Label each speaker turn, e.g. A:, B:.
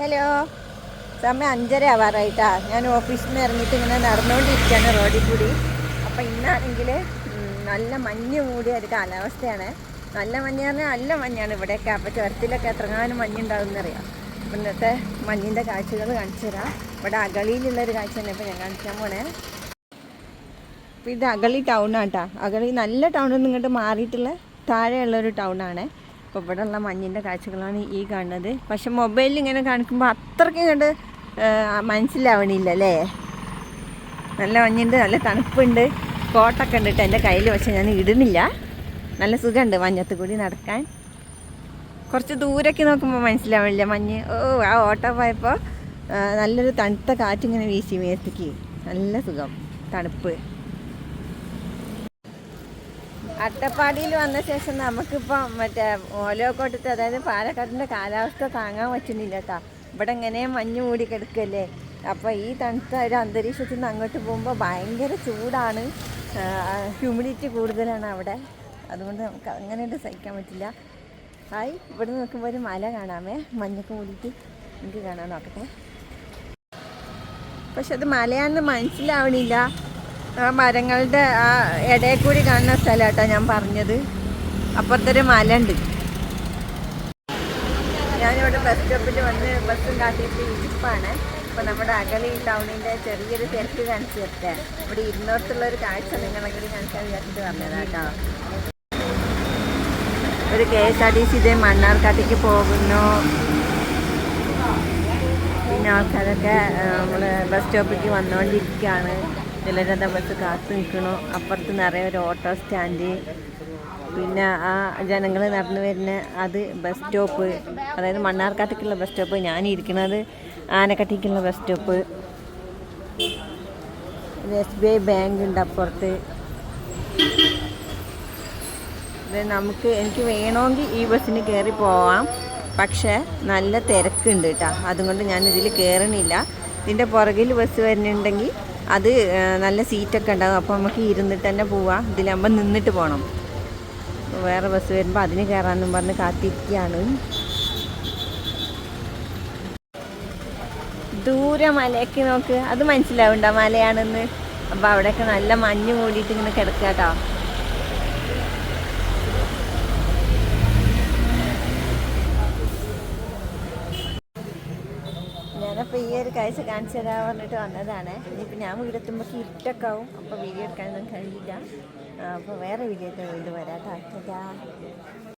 A: Hello. സമയം അഞ്ചര ആവാറായിട്ടാ. ഞാൻ ഓഫീസിൽ നിന്ന് ഇറങ്ങിയിട്ട് ഇങ്ങനെ നടന്നുകൊണ്ടിരിക്കുകയാണ് റോഡിൽ കൂടി. അപ്പം ഇന്നാണെങ്കിൽ നല്ല മഞ്ഞ് മൂടിയ ഒരു കാലാവസ്ഥയാണ്. നല്ല മഞ്ഞ് പറഞ്ഞാൽ നല്ല മഞ്ഞാണ് ഇവിടെയൊക്കെ. അപ്പം ചുരത്തിലൊക്കെ എത്രങ്ങാനും മഞ്ഞുണ്ടാവുമെന്നറിയാം അപ്പം ഇന്നത്തെ മഞ്ഞിന്റെ കാഴ്ചകൾ കാണിച്ചു തരാം. ഇവിടെ അകളിയിലുള്ളൊരു കാഴ്ച തന്നെ ഇപ്പം ഞാൻ കാണിക്കാൻ പോണേ. അപ്പോൾ ഇത് അകളി ടൗൺ ആട്ടാ. അകളി നല്ല ടൗണിൽ നിന്ന് ഇങ്ങോട്ട് മാറിയിട്ടുള്ള താഴെയുള്ളൊരു ടൗണാണ് അപ്പോൾ ഇവിടെ ഉള്ള മഞ്ഞിന്റെ കാഴ്ചകളാണ് ഈ കാണുന്നത്. പക്ഷെ മൊബൈലിൽ ഇങ്ങനെ കാണിക്കുമ്പോൾ അത്രയ്ക്ക് ഇങ്ങോട്ട് മനസ്സിലാവണില്ല അല്ലേ? നല്ല മഞ്ഞുണ്ട് നല്ല തണുപ്പുണ്ട്. കോട്ടൊക്കെ ഉണ്ട് കേട്ടോ എന്റെ കയ്യിൽ പക്ഷെ ഞാൻ ഇടുന്നില്ല. നല്ല സുഖമുണ്ട് മഞ്ഞത്ത് കൂടി നടക്കാൻ. കുറച്ച് ദൂരേക്ക് നോക്കുമ്പോൾ മനസ്സിലാവില്ല മഞ്ഞ്. ഓ ആ ഓട്ടോ പോയപ്പോൾ നല്ലൊരു തണുത്ത കാറ്റിങ്ങനെ വീശി മേത്തേക്ക്. നല്ല സുഖം തണുപ്പ്. അട്ടപ്പാടിയിൽ വന്ന ശേഷം നമുക്കിപ്പോൾ മറ്റേ ഓലോക്കോട്ടത്തെ അതായത് പാലക്കാടിന്റെ കാലാവസ്ഥ താങ്ങാൻ പറ്റുന്നില്ല കേട്ടോ. ഇവിടെ ഇങ്ങനെ മഞ്ഞ് മൂടി കിടക്കല്ലേ. അപ്പോൾ ഈ തണുത്ത ഒരു അന്തരീക്ഷത്തിൽ നിന്ന് അങ്ങോട്ട് പോകുമ്പോൾ ഭയങ്കര ചൂടാണ്. ഹ്യൂമിഡിറ്റി കൂടുതലാണ് അവിടെ. അതുകൊണ്ട് നമുക്ക് അങ്ങനെ സഹിക്കാൻ പറ്റില്ല. ഹായ് ഇവിടെ നോക്കുമ്പോൾ ഒരു മല കാണാമേ. മഞ്ഞൊക്കെ മൂടിയിട്ട് എനിക്ക് കാണാൻ നോക്കട്ടെ. പക്ഷെ അത് മലയാണെന്ന് മനസ്സിലാവണില്ല. ആ മരങ്ങളുടെ ആ ഇടയിൽ കൂടി കാണുന്ന സ്ഥലമാട്ടോ ഞാൻ പറഞ്ഞത്. അപ്പുറത്തൊരു മല ഉണ്ട് ഞാനിവിടെ ബസ് സ്റ്റോപ്പിൽ വന്ന് ബസ്സും കാട്ടിയിട്ട് ഇരിപ്പാണ്. അപ്പോൾ നമ്മുടെ അകലി ടൗണിന്റെ ചെറിയൊരു തിരക്ക് കാണിച്ചു തരട്ടെ. ഇവിടെ ഇരുന്നോട്ടുള്ളൊരു കാഴ്ച നിങ്ങളെങ്കിലും കാണിക്കാൻ വിചാരിച്ചിട്ട് പറഞ്ഞതാട്ടോ. ഒരു K S R T C ഇതേ മണ്ണാർക്കാട്ടേക്ക് പോകുന്നു. പിന്നെ ആൾക്കാരൊക്കെ നമ്മൾ ബസ് സ്റ്റോപ്പിലേക്ക് വന്നുകൊണ്ടിരിക്കുകയാണ് ചിലരത് ബസ് കാത്തു നിൽക്കണു. അപ്പുറത്ത് നിറയെ ഒരു ഓട്ടോ സ്റ്റാൻഡ് പിന്നെ ആ ജനങ്ങൾ നടന്നു വരുന്ന അത് ബസ് സ്റ്റോപ്പ് അതായത് മണ്ണാർക്കാട്ടേക്കുള്ള ബസ് സ്റ്റോപ്പ് ഞാൻ ഇരിക്കുന്നത് ആനക്കട്ടിക്കുള്ള bus stop S B I bank ഉണ്ട് അപ്പുറത്ത്. നമുക്ക് എനിക്ക് വേണമെങ്കിൽ ഈ ബസ്സിന് കയറി പോവാം. പക്ഷേ നല്ല തിരക്കുണ്ട് കേട്ടോ. അതുകൊണ്ട് ഞാൻ ഇതിൽ കയറണില്ല ഇതിന്റെ പുറകിൽ ബസ് വരുന്നുണ്ടെങ്കിൽ അത് നല്ല സീറ്റൊക്കെ ഉണ്ടാകും അപ്പോൾ നമുക്ക് ഇരുന്നിട്ട് തന്നെ പോവാം. ഇതിലാകുമ്പോൾ നിന്നിട്ട് പോകണം വേറെ ബസ് വരുമ്പോൾ അതിന് കയറാമെന്നും പറഞ്ഞ് കാത്തിരിക്കുകയാണ് ദൂരെ മലയൊക്കെ നോക്ക്. അത് മനസ്സിലാവുണ്ടോ മലയാണെന്ന്? അപ്പോൾ അവിടെയൊക്കെ നല്ല മഞ്ഞ് മൂടിയിട്ട് ഇങ്ങനെ കിടക്കുക കേട്ടോ ഞാനപ്പോൾ ഈ ഒരു കാഴ്ച കാണിച്ചു തരാൻ പറഞ്ഞിട്ട് വന്നതാണ്. ഇനിയിപ്പോൾ ഞാൻ വീടെത്തുമ്പോൾ ഇരുട്ടൊക്കെ ആവും. അപ്പോൾ വീഡിയോ എടുക്കാനൊന്നും കഴിയില്ല. അപ്പോൾ വേറെ വീഡിയോ ഒക്കെ വീണ്ടും വരാം ടാറ്റാ